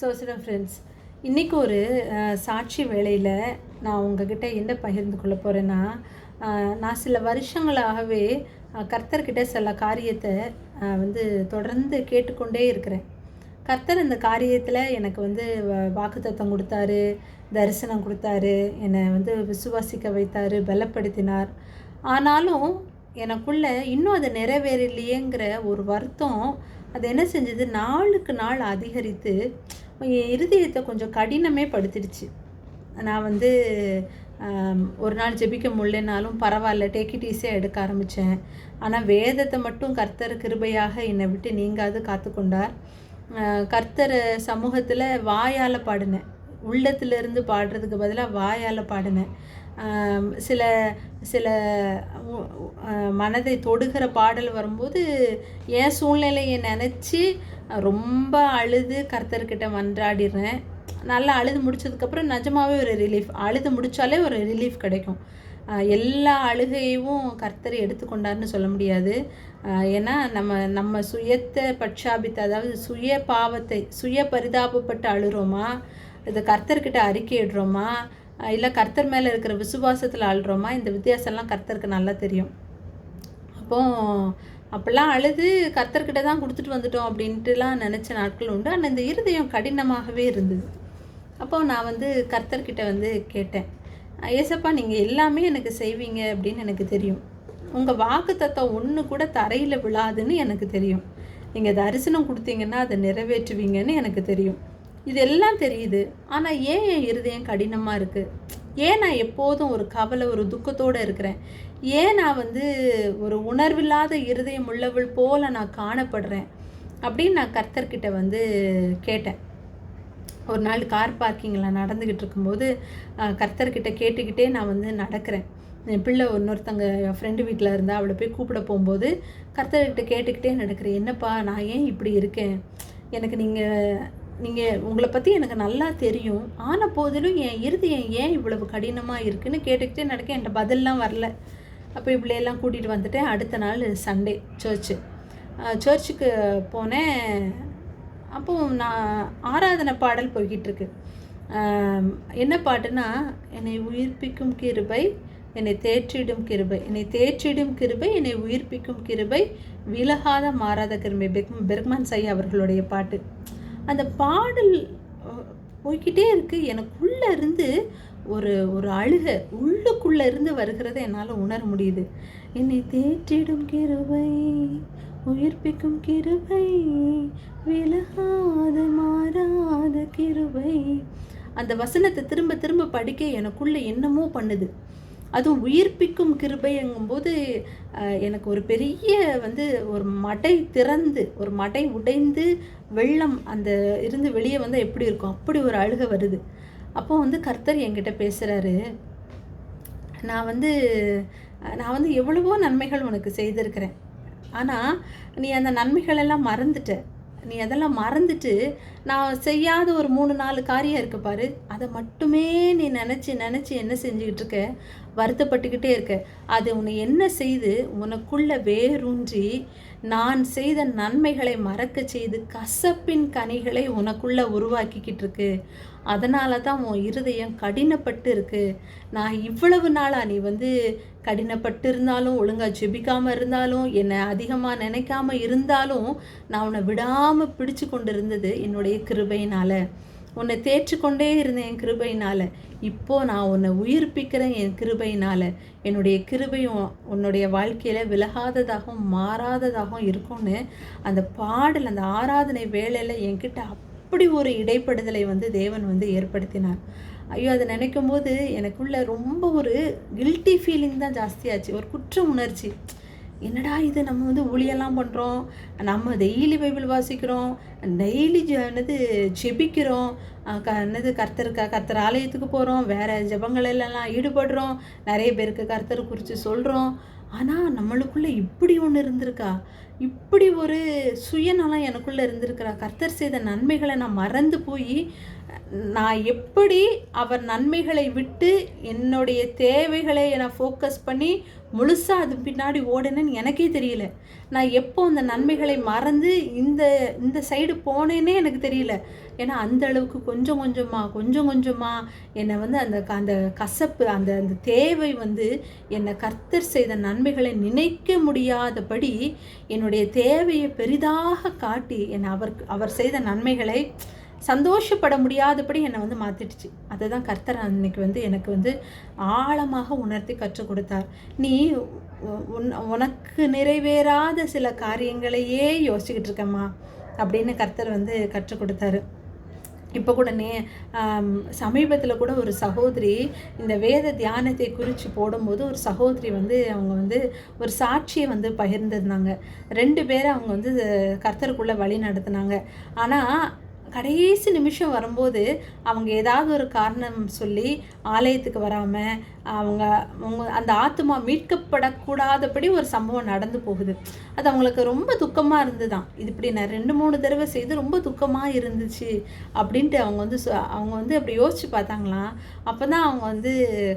சோசிடம் friends இன்றைக்கி ஒரு சாட்சி வேலையில் நான் உங்ககிட்ட என்ன பகிர்ந்து கொள்ள போகிறேன்னா நான் சில வருஷங்களாகவே கர்த்தர்கிட்ட சில காரியத்தை வந்து தொடர்ந்து கேட்டுக்கொண்டே இருக்கிறேன். கர்த்தர் இந்த காரியத்தில் எனக்கு வந்து வ- வாக்குத்தத்தம் கொடுத்தாரு தரிசனம் கொடுத்தாரு என்னை வந்து விசுவாசிக்க வைத்தார் பலப்படுத்தினார். ஆனாலும் எனக்குள்ள இன்னும் அது நிறைவேறலையேங்கிற ஒரு வருத்தம் அது என்ன செஞ்சது? நாளுக்கு நாள் அதிகரித்து என் இருதயத்தை கொஞ்சம் கடினமே படுத்திடுச்சு. நான் வந்து ஒரு நாள் ஜெபிக்க முடியலனாலும் பரவாயில்ல டேக் இட் ஈஸியாக எடுக்க ஆரம்பித்தேன் ஆனால் வேதத்தை மட்டும் கர்த்தர் கிருபையாக என்னை விட்டு நீங்காது காத்துக்கொண்டார். கர்த்தர் சமூகத்தில் வாயால் பாடினேன். உள்ளத்துலேருந்து பாடுறதுக்கு பதிலாக வாயால் பாடினேன். சில சில மனதை தொடுகிற பாடல் வரும்போது என் சூழ்நிலையை நினச்சி ரொம்ப அழுது கர்த்தர்கிட்ட மன்றாடிடுறேன் நல்லா அழுது முடிச்சதுக்கப்புறம் நிஜமாவே ஒரு ரிலீஃப் அழுது முடித்தாலே ஒரு ரிலீஃப் கிடைக்கும். எல்லா அழுகையும் கர்த்தர் எடுத்துக்கொண்டார்னு சொல்ல முடியாது. ஏன்னா நம்ம நம்ம சுயத்தை பட்சாபித்த அதாவது சுய பாவத்தை சுய பரிதாபப்பட்டு அழுகிறோமா இது கர்த்தர்கிட்ட அறிக்கையிடுறோமா இல்லை கர்த்தர் மேலே இருக்கிற விசுவாசத்தில் அழுகிறோமா இந்த வித்தியாசம்லாம் கர்த்தருக்கு நல்லா தெரியும். அப்போது அப்போல்லாம் அழுது கர்த்தர்கிட்ட தான் கொடுத்துட்டு வந்துட்டோம் அப்படின்ட்டுலாம் நினச்ச நாட்கள் உண்டு. ஆனால் இந்த இருதயம் கடினமாகவே இருந்தது. அப்போ நான் வந்து கர்த்தர்கிட்ட வந்து கேட்டேன் ஏசப்பா நீங்கள் எல்லாமே எனக்கு செய்வீங்க அப்படின்னு எனக்கு தெரியும். உங்கள் வாக்கு தத்துவம் ஒன்று கூட தரையில் விழாதுன்னு எனக்கு தெரியும். நீங்கள் தரிசனம் கொடுத்தீங்கன்னா அதை நிறைவேற்றுவீங்கன்னு எனக்கு தெரியும். இதெல்லாம் தெரியுது. ஆனால் ஏன் என் இருதயம் கடினமாக இருக்குது ஏன் நான் எப்போதும் ஒரு கவலை ஒரு துக்கத்தோடு இருக்கிறேன்? ஏன் நான் வந்து ஒரு உணர்வில்லாத இருதயம் உள்ளவள் போல நான் காணப்படுறேன் அப்படின்னு நான் கர்த்தர்கிட்ட வந்து கேட்டேன். ஒரு நாள் கார் பார்க்கிங்கில் நடந்துக்கிட்டு இருக்கும்போது கர்த்தர்கிட்ட கேட்டுக்கிட்டே நான் வந்து நடக்கிறேன். என் பிள்ளை இன்னொருத்தங்க என் ஃப்ரெண்டு வீட்டில் இருந்தால் அவளை போய் கூப்பிட போகும்போது கர்த்தர்கிட்ட கேட்டுக்கிட்டே நடக்கிறேன். என்னப்பா நான் ஏன் இப்படி இருக்கேன்? எனக்கு நீங்கள் நீங்கள் உங்களை பற்றி எனக்கு நல்லா தெரியும். ஆன போதிலும் என் இருதயம் ஏன் இவ்வளவு கடினமாக இருக்குன்னு கேட்டுக்கிட்டே நடக்க என்கிட்ட பதிலெலாம் வரல. அப்போ இப்படியெல்லாம் கூட்டிகிட்டு வந்துட்டேன் அடுத்த நாள் சண்டே சர்ச்சு சர்ச்சுக்கு போனேன். அப்போது நான் ஆராதனை பாடல் போய்கிட்டு இருக்கு. என்ன பாட்டுனா என்னை உயிர்ப்பிக்கும் கிருபை என்னை தேற்றிடும் கிருபை என்னை தேற்றிடும் கிருபை என்னை உயிர்ப்பிக்கும் கிருபை விலகாத மாறாத கிருபை. பெக் பெர்க்மன் சை அவர்களுடைய பாட்டு. அந்த பாடல் போய்கிட்டே போய்க்கிட்டே எனக்குள்ளே இருந்து ஒரு ஒரு அழுக உள்ளுக்குள்ள இருந்து வருகிறத என்னால் உணர முடியுது. என்னை தேற்றிடும் கிருபை உயிர்ப்பிக்கும் கிருபை விலகாத மாறாத கிருபை. அந்த வசனத்தை திரும்ப திரும்ப படிக்க எனக்குள்ள என்னமோ பண்ணுது. அதுவும் உயிர்ப்பிக்கும் கிருபைங்கும்போது எனக்கு ஒரு பெரிய வந்து ஒரு மடை திறந்து ஒரு மடை உடைந்து வெள்ளம் அந்த இருந்து வெளியே வந்தால் எப்படி இருக்கும்? அப்படி ஒரு அழுகை வருது. அப்போ வந்து கர்த்தர் என்கிட்ட பேசுகிறாரு நான் வந்து நான் வந்து எவ்வளவோ நன்மைகள் உனக்கு செய்திருக்கிறேன். ஆனால் நீ அந்த நன்மைகள் எல்லாம் மறந்துட்ட. நீ அதெல்லாம் மறந்துட்டு நான் செய்யாத ஒரு மூணு நாலு காரியம் இருக்கு பாரு. அதை மட்டுமே நீ நினச்சி நினச்சி என்ன செஞ்சுக்கிட்டு இருக்க? வருத்தப்பட்டுக்கிட்டே இருக்க. அது உன்னை என்ன செய்து உனக்குள்ள வேரூன்றி நான் செய்த நன்மைகளை மறக்க செய்து கசப்பின் கனிகளை உனக்குள்ள உருவாக்கிக்கிட்டு இருக்கு. அதனால தான் உன் இருதயம் கடினப்பட்டு இருக்கு நான் இவ்வளவு நாளாக நீ வந்து கடினப்பட்டு இருந்தாலும் ஒழுங்கா ஜெபிக்காமல் இருந்தாலும் என்னை அதிகமாக நினைக்காம இருந்தாலும் நான் உன்னை விடாமல் பிடிச்சு கொண்டு இருந்தது என்னுடைய கிருபையினால். உன்னை தேற்றுக்கொண்டே இருந்தேன் என் கிருபையினால். இப்போ நான் உன்னை உயிர்ப்பிக்கிறேன் என் கிருபையினால். என்னுடைய கிருபையும் உன்னுடைய வாழ்க்கையில் விலகாததாகவும் மாறாததாகவும் இருக்கும்னு அந்த பாடல் அந்த ஆராதனை வேலையில் என்கிட்ட அப்படி ஒரு இடைப்படுதலை வந்து தேவன் வந்து ஏற்படுத்தினார். ஐயோ அதை நினைக்கும் போது எனக்குள்ள ரொம்ப ஒரு கில்ட்டி ஃபீலிங் தான் ஜாஸ்தியாச்சு. ஒரு குற்ற உணர்ச்சி. என்னடா இது நம்ம வந்து ஊழியெல்லாம் பண்ணுறோம் நம்ம டெய்லி பைபிள் வாசிக்கிறோம். டெய்லி என்னது ஜெபிக்கிறோம். க என்னது கர்த்தருக்கா கர்த்தர் ஆலயத்துக்கு போகிறோம் வேறு ஜபங்களெல்லாம் ஈடுபடுறோம். நிறைய பேருக்கு கர்த்தர் குறித்து சொல்கிறோம் ஆனால் நம்மளுக்குள்ளே இப்படி ஒன்று இருந்திருக்கா? இப்படி ஒரு சுயநலம் எனக்குள்ளே இருந்திருக்கிறா கர்த்தர் செய்த நன்மைகளை நான் மறந்து போய் நான் எப்படி அவர் நன்மைகளை விட்டு என்னுடைய தேவைகளை நான் ஃபோக்கஸ் பண்ணி முழுசாக அது பின்னாடி ஓடினேன்னு எனக்கே தெரியல. நான் எப்போ அந்த நன்மைகளை மறந்து இந்த இந்த சைடு போனேன்னே எனக்கு தெரியல. ஏன்னா அந்த அளவுக்கு கொஞ்சம் கொஞ்சமாக கொஞ்சம் கொஞ்சமாக என்னை வந்து அந்த அந்த கசப்பு அந்த அந்த தேவை வந்து என்னை கர்த்தர் செய்த நன்மைகளை நினைக்க முடியாதபடி என்னுடைய தேவையை பெரிதாக காட்டி என்னை அவர் அவர் செய்த நன்மைகளை சந்தோஷப்பட முடியாதபடி என்னை வந்து மாற்றிடுச்சு அதை தான் கர்த்தர் அன்னைக்கு வந்து எனக்கு வந்து ஆழமாக உணர்த்தி கற்றுக் கொடுத்தார். நீ உன் உனக்கு நிறைவேறாத சில காரியங்களையே யோசிச்சுக்கிட்டு இருக்கம்மா அப்படின்னு கர்த்தர் வந்து கற்றுக் கொடுத்தாரு. இப்போ கூட நே சமீபத்தில் கூட ஒரு சகோதரி இந்த வேத தியானத்தை குறித்து போடும்போது ஒரு சகோதரி வந்து அவங்க வந்து ஒரு சாட்சியை வந்து பகிர்ந்திருந்தாங்க. ரெண்டு பேரை அவங்க வந்து கர்த்தருக்குள்ளே வழி நடத்தினாங்க. ஆனால் கடைசி நிமிஷம் வரும்போது அவங்க ஏதாவது ஒரு காரணம் சொல்லி ஆலயத்துக்கு வராமல் அவங்க அவங்க அந்த ஆத்மா மீட்கப்படக்கூடாதபடி ஒரு சம்பவம் நடந்து போகுது. அது அவங்களுக்கு ரொம்ப துக்கமாக இருந்துதான். இது இப்படி நான் ரெண்டு மூணு தடவை செய்து ரொம்ப துக்கமாக இருந்துச்சு அப்படின்ட்டு அவங்க வந்து அவங்க வந்து அப்படி யோசித்து பார்த்தாங்களாம். அப்போ தான் அவங்க வந்து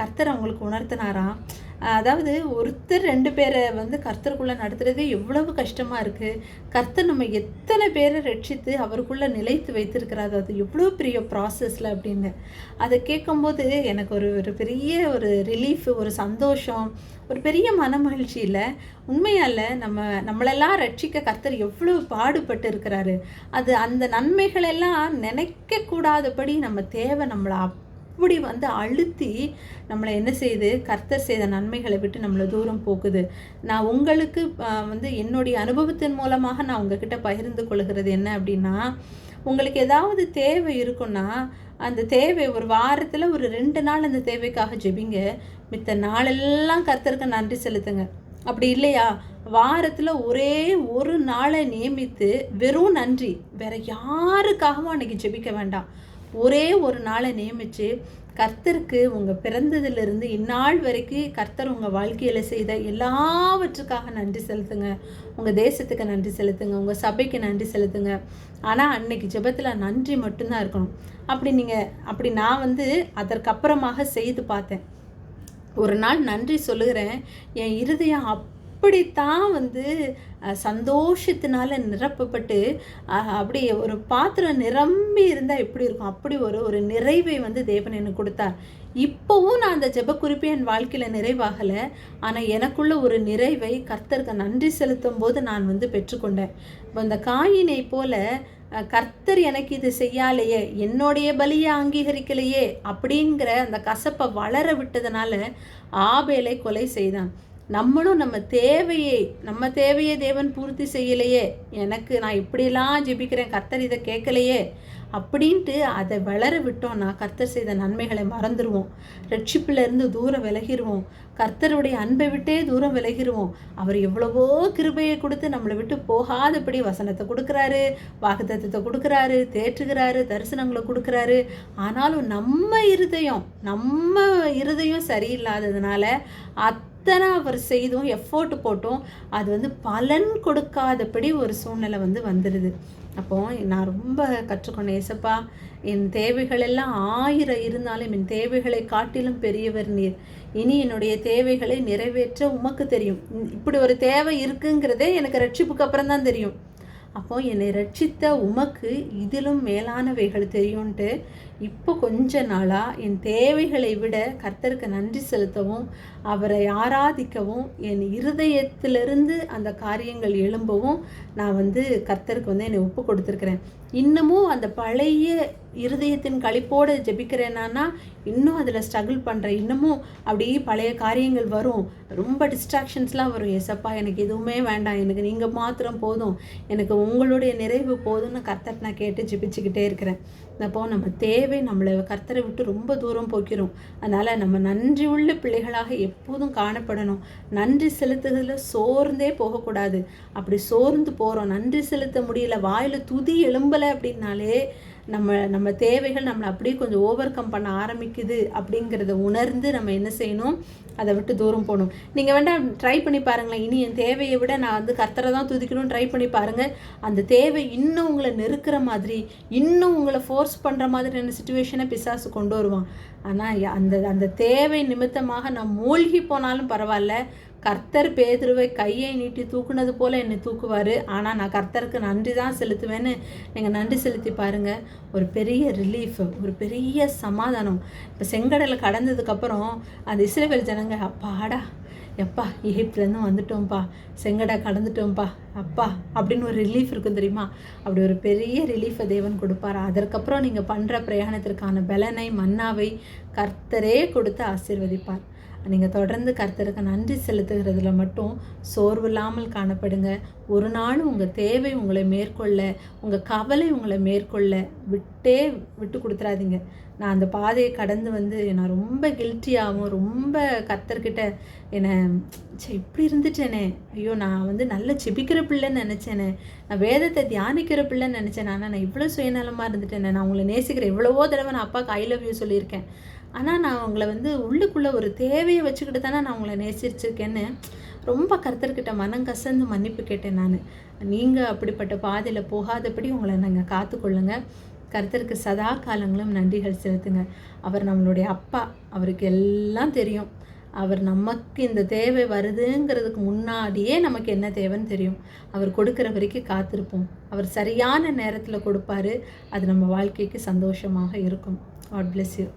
கர்த்தர் அவங்களுக்கு உணர்த்தினாராம். அதாவது ஒருத்தர் ரெண்டு பேரை வந்து கர்த்தருக்குள்ளே நடத்துகிறதே எவ்வளவு கஷ்டமாக இருக்குது கர்த்தர் நம்ம எத்தனை பேரை ரட்சித்து அவருக்குள்ளே நிலைத்து வைத்திருக்கிறாரு. அது எவ்வளோ பெரிய ப்ராசஸில் அப்படின்னு. அதை கேட்கும்போது எனக்கு ஒரு ஒரு பெரிய ஒரு ரிலீஃப் ஒரு சந்தோஷம் ஒரு பெரிய மன மகிழ்ச்சியில் உண்மையால் நம்ம நம்மளெல்லாம் ரட்சிக்க கர்த்தர் எவ்வளோ பாடுபட்டு இருக்கிறாரு. அது அந்த நன்மைகளெல்லாம் நினைக்கக்கூடாதபடி நம்ம தேவை நம்மளை அப்படி வந்து அழுத்தி நம்மளை என்ன செய்யுது கர்த்தர் செய்த நன்மைகளை விட்டு நம்மளை தூரம் போக்குது. நான் உங்களுக்கு வந்து என்னுடைய அனுபவத்தின் மூலமாக நான் உங்ககிட்ட பகிர்ந்து கொள்கிறது என்ன அப்படின்னா உங்களுக்கு ஏதாவது தேவை இருக்குன்னா அந்த தேவை ஒரு வாரத்தில் ஒரு ரெண்டு நாள் அந்த தேவைக்காக ஜெபிங்க. மித்த நாளெல்லாம் கர்த்தருக்கு நன்றி செலுத்துங்க. அப்படி இல்லையா? வாரத்தில் ஒரே ஒரு நாளை நியமித்து வெறும் நன்றி வேற யாருக்காகவும் அன்னைக்கு ஜெபிக்க வேண்டாம். ஒரே ஒரு நாளை நியமித்து கர்த்தருக்கு உங்கள் பிறந்ததுலேருந்து இந்நாள் வரைக்கும் கர்த்தர் உங்கள் வாழ்க்கையில் செய்த எல்லாவற்றுக்காக நன்றி செலுத்துங்க. உங்கள் தேசத்துக்கு நன்றி செலுத்துங்க. உங்கள் சபைக்கு நன்றி செலுத்துங்க. ஆனால் அன்னைக்கு ஜெபத்தில் நன்றி மட்டும்தான் இருக்கணும். அப்படி நீங்கள் அப்படி நான் வந்து அதற்கப்புறமாக செய்து பார்த்தேன். ஒரு நாள் நன்றி சொல்லுகிறேன். என் இருதயம் அப் அப்படித்தான் வந்து சந்தோஷத்தினால நிரப்பப்பட்டு அப்படி ஒரு பாத்திரம் நிரம்பி இருந்தால் எப்படி இருக்கும்? அப்படி ஒரு ஒரு நிறைவை வந்து தேவன் எனக்கு கொடுத்தார். இப்போவும் நான் அந்த ஜெப குறிப்பு என் வாழ்க்கையில் நிறைவாகலை. ஆனால் எனக்குள்ள ஒரு நிறைவை கர்த்தருக்கு நன்றி செலுத்தும் போது நான் வந்து பெற்றுக்கொண்டேன். இப்போ அந்த காயினை போல கர்த்தர் எனக்கு இது செய்யாலையே என்னுடைய பலியை அங்கீகரிக்கலையே அப்படிங்கிற அந்த கசப்பை வளர விட்டதுனால ஆபேலை கொலை செய்தான். நம்மளும் நம்ம தேவையை நம்ம தேவையை தேவன் பூர்த்தி செய்யலையே எனக்கு நான் இப்படிலாம் ஜெபிக்கிறேன் கர்த்தர் இதை கேட்கலையே அப்படின்ட்டு அதை வளர விட்டோம்னா கர்த்தர் செய்த நன்மைகளை மறந்துடுவோம் ரட்சிப்பிலேருந்து தூரம் விலகிடுவோம் கர்த்தருடைய அன்பை விட்டே தூரம் விலகிடுவோம் அவர் எவ்வளவோ கிருபையை கொடுத்து நம்மளை விட்டு போகாதபடி வசனத்தை கொடுக்குறாரு வாக்குத்தத்தை கொடுக்குறாரு தேற்றுகிறாரு தரிசனங்களை கொடுக்குறாரு. ஆனாலும் நம்ம இருதயம் நம்ம இருதயம் சரியில்லாததுனால அத் எத்தனை அவர் செய்தும் எஃபோர்ட் போட்டும் அது வந்து பலன் கொடுக்காதபடி ஒரு சூழ்நிலை வந்து வந்துடுது அப்போ நான் ரொம்ப கற்றுக்கொண்டேன் ஏசப்பா என் தேவைகள் எல்லாம் ஆயிரம் இருந்தாலும் என் தேவைகளை காட்டிலும் பெரியவர் நீர். இனி என்னுடைய தேவைகளை நிறைவேற்ற உமக்கு தெரியும். இப்படி ஒரு தேவை இருக்குங்கிறதே எனக்கு ரட்சிப்புக்கு அப்புறம் தான் தெரியும். அப்போ என்னை ரட்சித்த உமக்கு இதிலும் மேலானவைகள் தெரியும்ன்ட்டு இப்போ கொஞ்ச நாளாக என் தேவைகளை விட கர்த்தருக்கு நன்றி செலுத்தவும் அவரை ஆராதிக்கவும் என் இருதயத்திலிருந்து அந்த காரியங்கள் எழும்பவும் நான் வந்து கர்த்தருக்கு வந்து என்னை ஒப்பு கொடுத்துருக்குறேன். இன்னமும் அந்த பழைய இருதயத்தின் கழிப்போடு ஜெபிக்கிறேன்னா இன்னும் அதில் ஸ்ட்ரகிள் பண்ணுறேன் இன்னமும் அப்படியே பழைய காரியங்கள் வரும். ரொம்ப டிஸ்ட்ராக்ஷன்ஸ்லாம் வரும். எசப்பா எனக்கு எதுவுமே வேண்டாம். எனக்கு நீங்கள் மாத்திரம் போதும். எனக்கு உங்களுடைய நிறைவு போதும்னு கர்த்தர் நான் கேட்டு ஜெபிச்சுக்கிட்டே இருக்கிறேன். அப்போ நம்ம தேவை நம்மளை கர்த்தரை விட்டு ரொம்ப தூரம் போக்கிறோம். அதனால் நம்ம நன்றி உள்ள பிள்ளைகளாக எப்போதும் காணப்படணும். நன்றி செலுத்துறதுல சோர்ந்தே போகக்கூடாது. அப்படி சோர்ந்து போகிறோம் நன்றி செலுத்த முடியல வாயில் துதி எலும்பலை அப்படின்னாலே நம்ம நம்ம தேவைகள் நம்மளை அப்படியே கொஞ்சம் ஓவர் கம் பண்ண ஆரம்பிக்குது அப்படிங்கிறத உணர்ந்து நம்ம என்ன செய்யணும்? அதை விட்டு தூரம் போகணும். நீங்கள் வேண்டாம் ட்ரை பண்ணி பாருங்களேன். இனி என் தேவையை விட நான் வந்து கத்தரை தான் துதிக்கணும்னு ட்ரை பண்ணி பாருங்கள் அந்த தேவை இன்னும் உங்களை நெருக்கிற மாதிரி இன்னும் உங்களை ஃபோர்ஸ் பண்ணுற மாதிரியான சுச்சுவேஷனை பிசாசு கொண்டு வருவான். ஆனால் அந்த அந்த தேவை நிமித்தமாக நான் மூழ்கி போனாலும் பரவாயில்ல. கர்த்தர் பேதுருவை கையை நீட்டி தூக்குனது போல் என்னை தூக்குவார். ஆனால் நான் கர்த்தருக்கு நன்றி தான் செலுத்துவேன்னு நீங்கள் நன்றி செலுத்தி பாருங்கள் ஒரு பெரிய ரிலீஃப் ஒரு பெரிய சமாதானம். இப்போ செங்கடலை கடந்ததுக்கப்புறம் அந்த இஸ்ரேவேல் ஜனங்க அப்பாடா எப்பா எகிப்துலேருந்து வந்துட்டோம்ப்பா. செங்கடை கடந்துட்டோம்ப்பா. அப்பா அப்படின்னு ஒரு ரிலீஃப் இருக்கும் தெரியுமா? அப்படி ஒரு பெரிய ரிலீஃபை தேவன் கொடுப்பார். அதற்கப்புறம் நீங்கள் பண்ணுற பிரயாணத்திற்கான பலனை மன்னாவை கர்த்தரே கொடுத்து ஆசீர்வதிப்பார். நீங்கள் தொடர்ந்து கர்த்தருக்கு நன்றி செலுத்துகிறதுல மட்டும் சோர்வு இல்லாமல் காணப்படுங்க. ஒரு நாள் உங்கள் தேவை உங்களை மேற்கொள்ள உங்கள் கவலை உங்களை மேற்கொள்ள விட்டே விட்டு கொடுத்துறாதீங்க. நான் அந்த பாதையை கடந்து வந்து நான் ரொம்ப கில்ட்டியாகவும் ரொம்ப கத்தர்கிட்ட என்னை சே இப்படி இருந்துட்டேனே. ஐயோ நான் வந்து நல்ல செபிக்கிற பிள்ளைன்னு நினச்சேனே. நான் வேதத்தை தியானிக்கிற பிள்ளைன்னு நினச்சேன். ஆனால் நான் இவ்வளோ சுயநலமாக இருந்துட்டேனே. நான் உங்களை நேசிக்கிறேன் எவ்வளவோ தடவை நான் அப்பாவுக்கு ஐ லவ் யூ சொல்லியிருக்கேன். ஆனால் நான் உங்களை வந்து உள்ளுக்குள்ளே ஒரு தேவையை வச்சுக்கிட்டு தானே நான் உங்களை நேசிச்சிருக்கேன்னு ரொம்ப கருத்தர்கிட்ட மனம் கசந்து மன்னிப்பு கேட்டேன் நான். நீங்கள் அப்படிப்பட்ட பாதையில் போகாதபடி உங்களை நாங்கள் காத்துக்கொள்ளுங்க. கருத்தருக்கு சதா காலங்களும் நன்றிகள் செலுத்துங்க. அவர் நம்மளுடைய அப்பா. அவருக்கு எல்லாம் தெரியும். அவர் நமக்கு இந்த தேவை வருதுங்கிறதுக்கு முன்னாடியே நமக்கு என்ன தேவைன்னு தெரியும். அவர் கொடுக்குற வரைக்கும் காத்திருப்போம். அவர் சரியான நேரத்தில் கொடுப்பாரு. அது நம்ம வாழ்க்கைக்கு சந்தோஷமாக இருக்கும். God bless you